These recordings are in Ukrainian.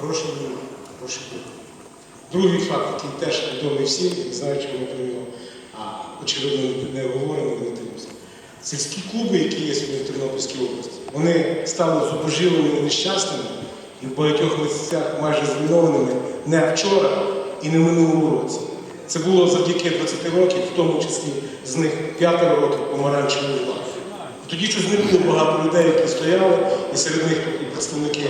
хороший війна, хороший дух. Другий факт, який теж відомий всім, я не знаю, чому про нього, а очевидно не говоримо, не дивимося. Сільські клуби, які є сьогодні в Тернопільській області, вони стали зубожілими і нещасними і в багатьох місцях майже зруйнованими не вчора і не в минулому році. Це було завдяки 20 років, в тому числі з них п'ятеро років помаранчевої влади. Тоді щось не було багато людей, які стояли, і серед них і представники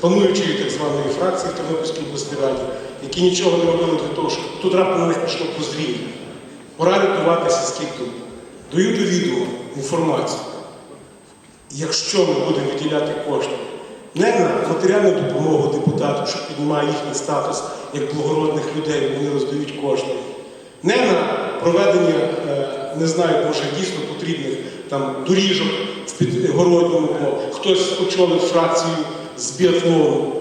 пануючої так званої фракції в Тернопільській обласній раді, які нічого не робили для того, щоб тут раптом на пішло прозріння. Пора рятувати сільський клуб. Даю до відома інформацію. Якщо ми будемо виділяти кошти не на матеріальну допомогу депутату, що піднімає їхній статус як благородних людей, вони роздають кошти, не на проведення, е, не знаю, може дійсно потрібних там доріжок в підгородньому, хтось очолив фракцію з біатлону,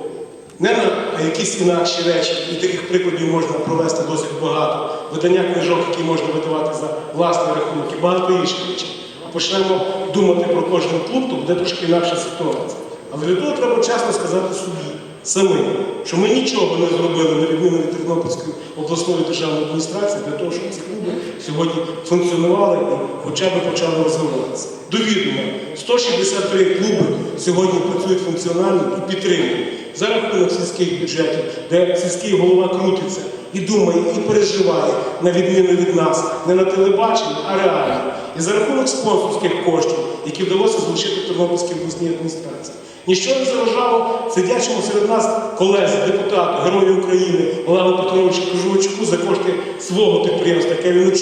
не на якісь інакші речі, і таких прикладів можна провести досить багато. Видання книжок, які можна видавати за власний рахунок, і багато інших речей. Почнемо думати про кожен клуб, то буде трошки інакша ситуація. Але для того треба чесно сказати собі самим, що ми нічого не зробили на відміну від Тернопільської обласної державної адміністрації для того, щоб ці клуби сьогодні функціонували і хоча б почали розвиватися. Довідомо, 163 клуби сьогодні працюють функціонально і підтримують за рахунок сільських бюджетів, де сільський голова крутиться і думає, і переживає, на відміну від нас, не на телебаченні, а реально. І за рахунок спонсорських коштів, які вдалося залучити Тернопільській обласній адміністрації. Ніщо не заважало сидячому серед нас колезі, депутату, герою України Олегу Петровичу Кожувачку за кошти свого підприємства, яке він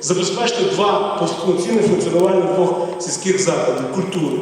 забезпечити два повноцінне функціонування двох сільських закладів культури.